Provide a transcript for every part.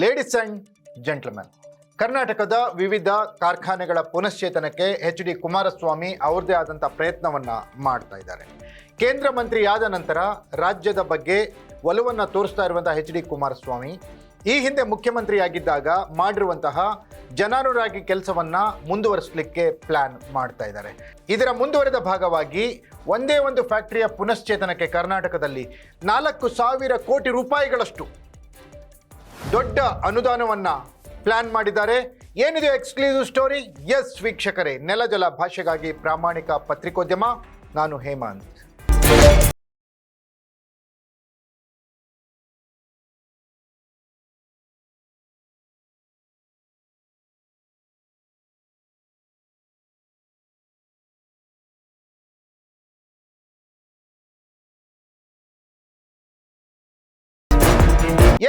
Ladies and gentlemen ಕರ್ನಾಟಕದ ವಿವಿಧ ಕಾರ್ಖಾನೆಗಳ ಪುನಶ್ಚೇತನಕ್ಕೆ ಎಚ್ ಡಿ ಕುಮಾರಸ್ವಾಮಿ ಅವ್ರದ್ದೇ ಆದಂಥ ಪ್ರಯತ್ನವನ್ನು ಮಾಡ್ತಾ ಇದ್ದಾರೆ. ಕೇಂದ್ರ ಮಂತ್ರಿಯಾದ ನಂತರ ರಾಜ್ಯದ ಬಗ್ಗೆ ಒಲವನ್ನು ತೋರಿಸ್ತಾ ಇರುವಂತಹ ಎಚ್ ಡಿ ಕುಮಾರಸ್ವಾಮಿ, ಈ ಹಿಂದೆ ಮುಖ್ಯಮಂತ್ರಿಯಾಗಿದ್ದಾಗ ಮಾಡಿರುವಂತಹ ಜನಾನುರಾಗಿ ಕೆಲಸವನ್ನ ಮುಂದುವರಿಸಲಿಕ್ಕೆ ಪ್ಲಾನ್ ಮಾಡ್ತಾ ಇದ್ದಾರೆ. ಇದರ ಮುಂದುವರೆದ ಭಾಗವಾಗಿ ಒಂದೇ ಒಂದು ಫ್ಯಾಕ್ಟರಿಯ ಪುನಶ್ಚೇತನಕ್ಕೆ ಕರ್ನಾಟಕದಲ್ಲಿ ನಾಲ್ಕು ಸಾವಿರ ಕೋಟಿ ರೂಪಾಯಿಗಳಷ್ಟು ದೊಡ್ಡ ಅನುದಾನವನ್ನ ಪ್ಲಾನ್ ಮಾಡಿದ್ದಾರೆ. ಏನಿದೆ ಎಕ್ಸ್ಕ್ಲೂಸಿವ್ ಸ್ಟೋರಿ ಎಸ್ ವೀಕ್ಷಕರೇ, ನೆಲಜಲ ಭಾಷೆಗಾಗಿ ಪ್ರಾಮಾಣಿಕ ಪತ್ರಿಕೋದ್ಯಮ. ನಾನು ಹೇಮಂತ್.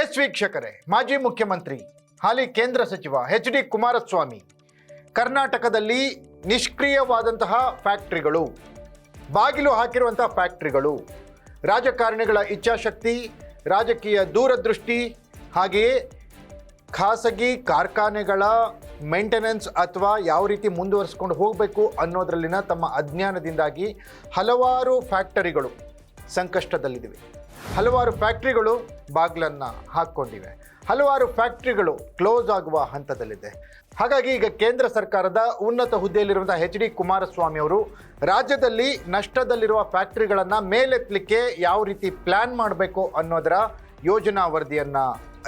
ಎಸ್ ವೀಕ್ಷಕರೇ, ಮಾಜಿ ಮುಖ್ಯಮಂತ್ರಿ, ಹಾಲಿ ಕೇಂದ್ರ ಸಚಿವ ಎಚ್ ಡಿ ಕುಮಾರಸ್ವಾಮಿ, ಕರ್ನಾಟಕದಲ್ಲಿ ನಿಷ್ಕ್ರಿಯವಾದಂತಹ ಫ್ಯಾಕ್ಟ್ರಿಗಳು, ಬಾಗಿಲು ಹಾಕಿರುವಂತಹ ಫ್ಯಾಕ್ಟ್ರಿಗಳು, ರಾಜಕಾರಣಿಗಳ ಇಚ್ಛಾಶಕ್ತಿ, ರಾಜಕೀಯ ದೂರದೃಷ್ಟಿ, ಹಾಗೆಯೇ ಖಾಸಗಿ ಕಾರ್ಖಾನೆಗಳ ಮೇಂಟೆನೆನ್ಸ್ ಅಥವಾ ಯಾವ ರೀತಿ ಮುಂದುವರಿಸ್ಕೊಂಡು ಹೋಗಬೇಕು ಅನ್ನೋದರಲ್ಲಿನ ತಮ್ಮ ಅಜ್ಞಾನದಿಂದಾಗಿ ಹಲವಾರು ಫ್ಯಾಕ್ಟರಿಗಳು ಸಂಕಷ್ಟದಲ್ಲಿವೆ ಹಲವಾರು ಫ್ಯಾಕ್ಟ್ರಿಗಳು ಬಾಗಿಲನ್ನು ಹಾಕ್ಕೊಂಡಿವೆ. ಹಲವಾರು ಫ್ಯಾಕ್ಟ್ರಿಗಳು ಕ್ಲೋಸ್ ಆಗುವ ಹಂತದಲ್ಲಿದೆ. ಹಾಗಾಗಿ ಈಗ ಕೇಂದ್ರ ಸರ್ಕಾರದ ಉನ್ನತ ಹುದ್ದೆಯಲ್ಲಿರುವಂತಹ ಎಚ್ ಡಿ ಕುಮಾರಸ್ವಾಮಿ ಅವರು ರಾಜ್ಯದಲ್ಲಿ ನಷ್ಟದಲ್ಲಿರುವ ಫ್ಯಾಕ್ಟ್ರಿಗಳನ್ನು ಮೇಲೆತ್ತಲಿಕ್ಕೆ ಯಾವ ರೀತಿ ಪ್ಲಾನ್ ಮಾಡಬೇಕು ಅನ್ನೋದರ ಯೋಜನಾ ವರದಿಯನ್ನು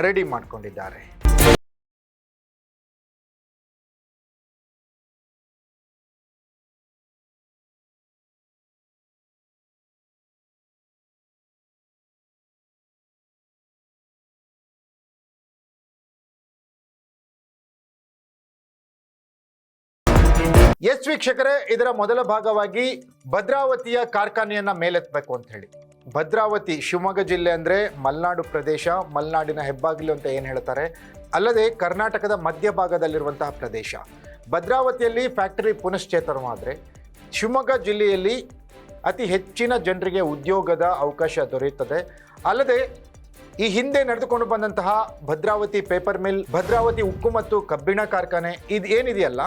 ರೆಡಿ ಮಾಡಿಕೊಂಡಿದ್ದಾರೆ. ಎಸ್ ವೀಕ್ಷಕರೇ, ಇದರ ಮೊದಲ ಭಾಗವಾಗಿ ಭದ್ರಾವತಿಯ ಕಾರ್ಖಾನೆಯನ್ನ ಮೇಲೆತ್ತಬೇಕು ಅಂತ ಹೇಳಿ. ಭದ್ರಾವತಿ, ಶಿವಮೊಗ್ಗ ಜಿಲ್ಲೆ ಅಂದ್ರೆ ಮಲ್ನಾಡು ಪ್ರದೇಶ, ಮಲೆನಾಡಿನ ಹೆಬ್ಬಾಗಿಲು ಅಂತ ಏನು ಹೇಳ್ತಾರೆ? ಅಲ್ಲದೆ ಕರ್ನಾಟಕದ ಮಧ್ಯಭಾಗದಲ್ಲಿರುವಂತಹ ಪ್ರದೇಶ. ಭದ್ರಾವತಿಯಲ್ಲಿ ಫ್ಯಾಕ್ಟರಿ ಪುನಶ್ಚೇತನವಾದರೆ ಶಿವಮೊಗ್ಗ ಜಿಲ್ಲೆಯಲ್ಲಿ ಅತಿ ಹೆಚ್ಚಿನ ಜನರಿಗೆ ಉದ್ಯೋಗದ ಅವಕಾಶ ದೊರೆಯುತ್ತದೆ. ಅಲ್ಲದೆ ಈ ಹಿಂದೆ ನಡೆದುಕೊಂಡು ಬಂದಂತಹ ಭದ್ರಾವತಿ ಪೇಪರ್ ಮಿಲ್, ಭದ್ರಾವತಿ ಉಕ್ಕು ಮತ್ತು ಕಬ್ಬಿಣ ಕಾರ್ಖಾನೆ, ಇದು ಏನಿದೆಯಲ್ಲ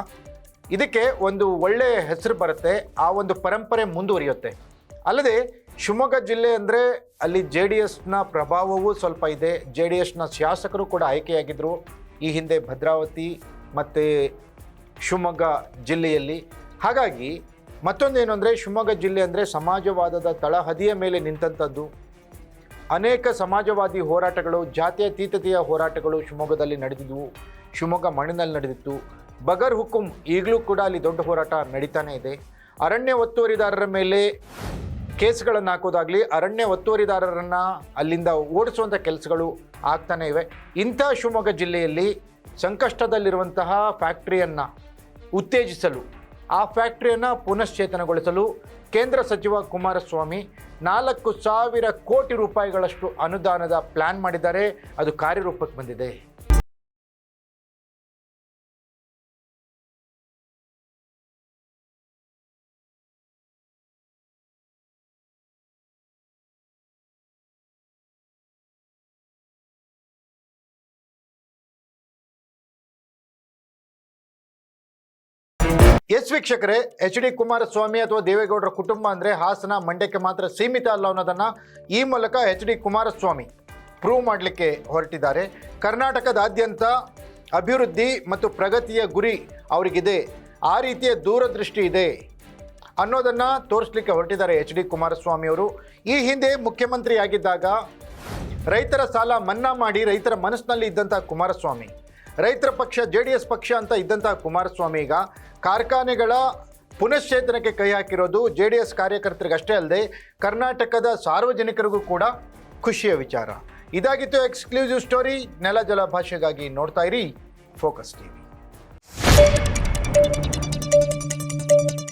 ಇದಕ್ಕೆ ಒಂದು ಒಳ್ಳೆಯ ಹೆಸರು ಬರುತ್ತೆ, ಆ ಒಂದು ಪರಂಪರೆ ಮುಂದುವರಿಯುತ್ತೆ. ಅಲ್ಲದೆ, ಶಿವಮೊಗ್ಗ ಜಿಲ್ಲೆ ಅಂದರೆ ಅಲ್ಲಿ ಜೆ ಡಿ ಎಸ್ನ ಪ್ರಭಾವವೂ ಸ್ವಲ್ಪ ಇದೆ. ಜೆ ಡಿ ಎಸ್ನ ಶಾಸಕರು ಕೂಡ ಆಯ್ಕೆಯಾಗಿದ್ದರು ಈ ಹಿಂದೆ ಭದ್ರಾವತಿ ಮತ್ತು ಶಿವಮೊಗ್ಗ ಜಿಲ್ಲೆಯಲ್ಲಿ. ಹಾಗಾಗಿ, ಮತ್ತೊಂದೇನು ಅಂದರೆ ಶಿವಮೊಗ್ಗ ಜಿಲ್ಲೆ ಅಂದರೆ ಸಮಾಜವಾದದ ತಳಹದಿಯ ಮೇಲೆ ನಿಂತಂಥದ್ದು ಅನೇಕ ಸಮಾಜವಾದಿ ಹೋರಾಟಗಳು, ಜಾತ್ಯತೀತತೆಯ ಹೋರಾಟಗಳು ಶಿವಮೊಗ್ಗದಲ್ಲಿ ನಡೆದಿದ್ದವು ಶಿವಮೊಗ್ಗ ಮಣ್ಣಿನಲ್ಲಿ ನಡೆದಿತ್ತು. ಬಗರ್ ಹುಕುಂ ಈಗಲೂ ಕೂಡ ಅಲ್ಲಿ ದೊಡ್ಡ ಹೋರಾಟ ನಡೀತಾನೆ ಇದೆ. ಅರಣ್ಯ ಒತ್ತುವರಿದಾರರ ಮೇಲೆ ಕೇಸ್ಗಳನ್ನು ಹಾಕೋದಾಗಲಿ, ಅರಣ್ಯ ಒತ್ತುವರಿದಾರರನ್ನು ಅಲ್ಲಿಂದ ಓಡಿಸುವಂಥ ಕೆಲಸಗಳು ಆಗ್ತಾನೆ ಇವೆ. ಇಂಥ ಶಿವಮೊಗ್ಗ ಜಿಲ್ಲೆಯಲ್ಲಿ ಸಂಕಷ್ಟದಲ್ಲಿರುವಂತಹ ಫ್ಯಾಕ್ಟ್ರಿಯನ್ನು ಉತ್ತೇಜಿಸಲು, ಆ ಫ್ಯಾಕ್ಟ್ರಿಯನ್ನು ಪುನಶ್ಚೇತನಗೊಳಿಸಲು ಕೇಂದ್ರ ಸಚಿವ ಕುಮಾರಸ್ವಾಮಿ ನಾಲ್ಕು ಸಾವಿರ ಕೋಟಿ ರೂಪಾಯಿಗಳಷ್ಟು ಅನುದಾನದ ಪ್ಲಾನ್ ಮಾಡಿದ್ದಾರೆ. ಅದು ಕಾರ್ಯರೂಪಕ್ಕೆ ಬಂದಿದೆ. ಎಸ್ ವೀಕ್ಷಕರೇ, ಎಚ್ ಡಿ ಕುಮಾರಸ್ವಾಮಿ ಅಥವಾ ದೇವೇಗೌಡರ ಕುಟುಂಬ ಅಂದರೆ ಹಾಸನ ಮಂಡ್ಯಕ್ಕೆ ಮಾತ್ರ ಸೀಮಿತ ಅಲ್ಲ ಅನ್ನೋದನ್ನು ಈ ಮೂಲಕ ಎಚ್ ಡಿ ಕುಮಾರಸ್ವಾಮಿ ಪ್ರೂವ್ ಮಾಡಲಿಕ್ಕೆ ಹೊರಟಿದ್ದಾರೆ. ಕರ್ನಾಟಕದಾದ್ಯಂತ ಅಭಿವೃದ್ಧಿ ಮತ್ತು ಪ್ರಗತಿಯ ಗುರಿ ಅವರಿಗಿದೆ. ಆ ರೀತಿಯ ದೂರದೃಷ್ಟಿ ಇದೆ ಅನ್ನೋದನ್ನು ತೋರಿಸ್ಲಿಕ್ಕೆ ಹೊರಟಿದ್ದಾರೆ ಎಚ್ ಡಿ ಕುಮಾರಸ್ವಾಮಿ ಅವರು. ಈ ಹಿಂದೆ ಮುಖ್ಯಮಂತ್ರಿಯಾಗಿದ್ದಾಗ ರೈತರ ಸಾಲ ಮನ್ನಾ ಮಾಡಿ ರೈತರ ಮನಸ್ಸಿನಲ್ಲಿ ಇದ್ದಂಥ ಕುಮಾರಸ್ವಾಮಿ. ರೈತರ ಪಕ್ಷ ಜೆ ಡಿ ಎಸ್ ಪಕ್ಷ ಅಂತ ಇದ್ದಂಥ ಕುಮಾರಸ್ವಾಮಿ ಈಗ ಕಾರ್ಖಾನೆಗಳ ಪುನಶ್ಚೇತನಕ್ಕೆ ಕೈ ಹಾಕಿರೋದು ಜೆ ಡಿ ಎಸ್ ಕಾರ್ಯಕರ್ತರಿಗಷ್ಟೇ ಅಲ್ಲದೆ ಕರ್ನಾಟಕದ ಸಾರ್ವಜನಿಕರಿಗೂ ಕೂಡ ಖುಷಿಯ ವಿಚಾರ. ಇದಾಗಿತ್ತು ಎಕ್ಸ್ಕ್ಲೂಸಿವ್ ಸ್ಟೋರಿ. ನೆಲ ಜಲ ಭಾಷೆಗಾಗಿ ನೋಡ್ತಾ ಇರಿ ಫೋಕಸ್ ಟಿವಿ.